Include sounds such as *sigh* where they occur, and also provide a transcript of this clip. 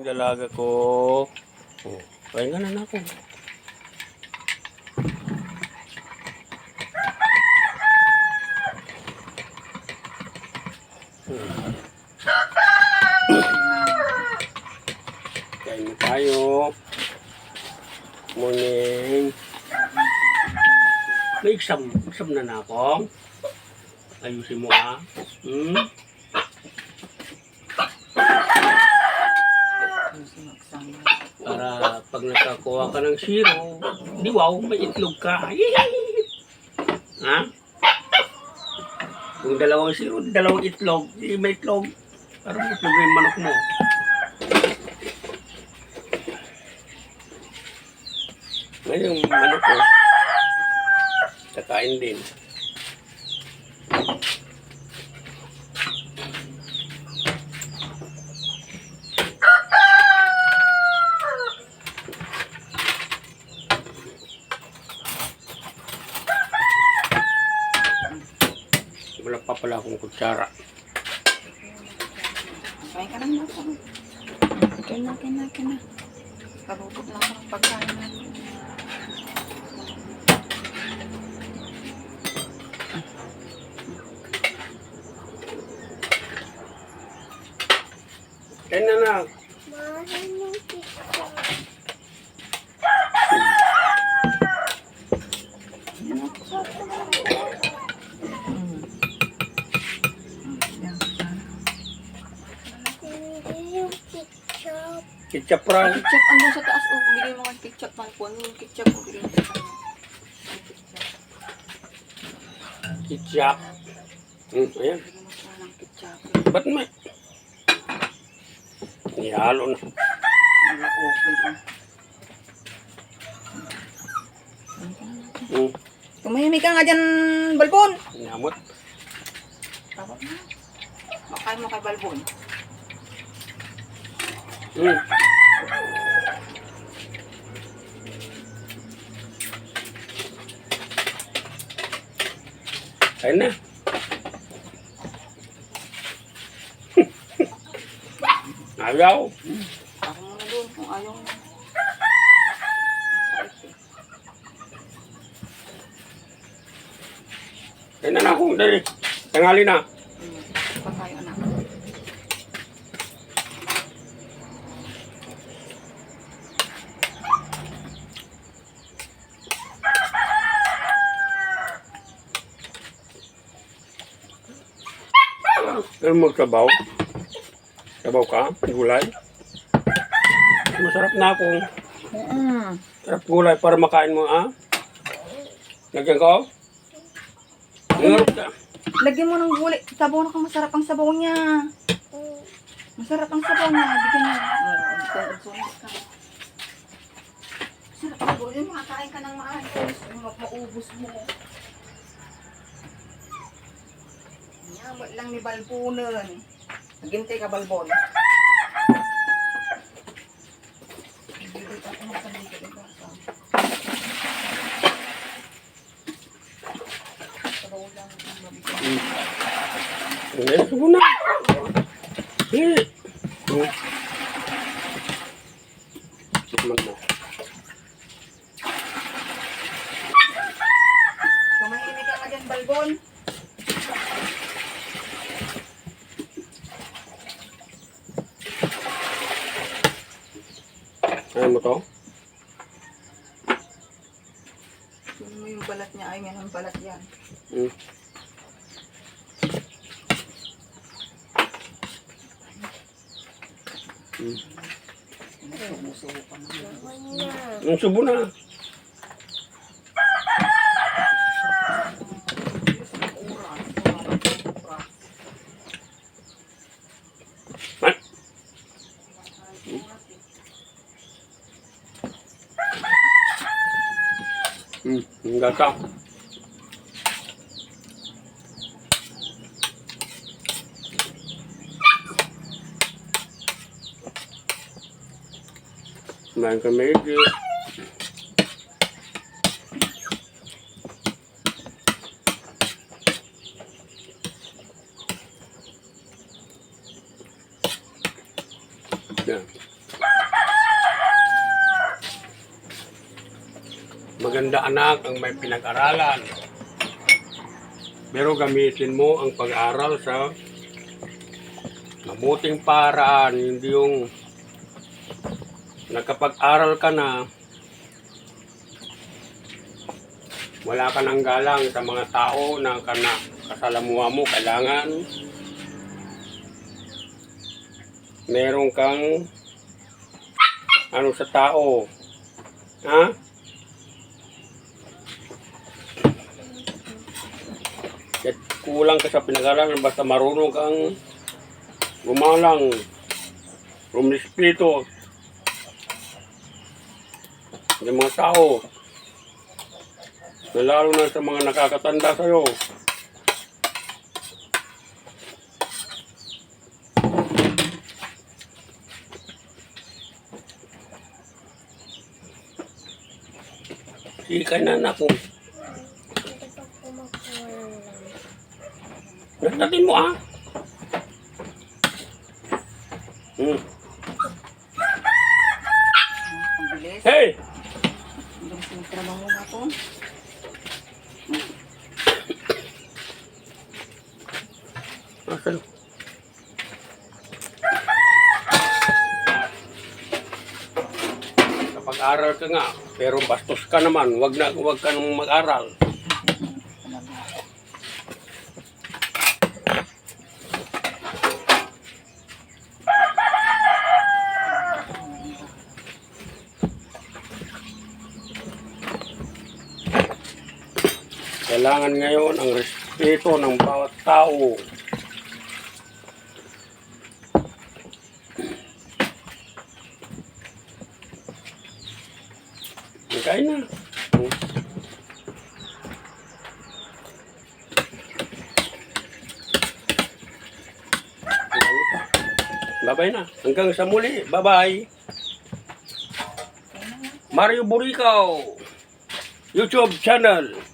Yung dalaga ko. Oh, pahinga na na ako. Hmm. Kain na tayo. Morning. May exam. Exam na na ako. Ayusin mo ah. Hmm? Pag nakakuha ka ng zero, di wow, may itlog ka. *laughs* Ha? Kung dalawang zero, dalawang itlog, di may itlog. Parang itlog yung manok mo. Ngayon, manok ko, kakain din. Wala pa pala akong kutsara. Kain ka lang natin. Kain na, kain na, kain na. Kalutot lang ang pagkain natin. Kaya na na. Mm. Ketchup raw. Ketchup, andun sa taas. Oh, bigay mo ng ketchup. Kung ano yung ketchup. Oh, bigay mo sa kanya. Ketchup. Hmm, ayan. Bigay mo sa ng ketchup. Ba't may? Ihalo na. Wala, okay. ah. Hmm, Tumahimik ka nga dyan, Balbon. nyamot. Tawag na. Makain mo kay Balbon. Hmm. Ayun na. *laughs* Ayaw. Ako muna doon kung ayaw mo. Ayun na na ako. Dali. Tangali na. Mo sabaw? Sabaw ka? Gulay? Masarap na akong Mm. sarap gulay para makain mo, ah? Lagyan ko? Ngarap ka. Lagyan mo ng gulay. Sabaw na ka, masarap ang sabaw niya. Masarap ang sabaw niya. Bigyan mo. Masarap ang gulay. Makakain ka ng maayos. Ma- Maubos mo. Nyamot lang ni Balbonan. Naghintay ka, Balbon. Bibig ako ng paligid. Ito, ito. Sabaw lang ang mabigyan. Hindi, sabaw na. Hindi. Hmm. Tikman mo. Tumahimik ka nga dyan, Balbon. Ayaw mo to? Tingnan mo yung balat niya. Ay, yan ang balat yan. Pa naman. Ang subo na. Ay. Hmm, ang gata. Kumain kami dito. Yan. Maganda anak ang may pinag-aralan. Pero gamitin mo ang pag-aral sa mabuting paraan, hindi yung nakapag-aral ka na, wala ka ng galang sa mga tao na kana, kasalamuha mo, kailangan meron kang ano sa tao. Ha? Kulang ka sa pinag-aralan, basta marunong kang gumalang, rumispeto ng mga tao. Na lalo na sa mga nakakatanda sa'yo. Sika na anak mo. Nagdating mo ah. Hmm. Hey! Trabaho na po. Asan? Kapag aral ka nga, pero bastos ka naman, wag na wag ka nang mag-aral. Kailangan ngayon ang respeto ng bawat tao. Kain na. Bye-bye na. Hanggang sa muli. Bye-bye. Mario Buricao. YouTube channel.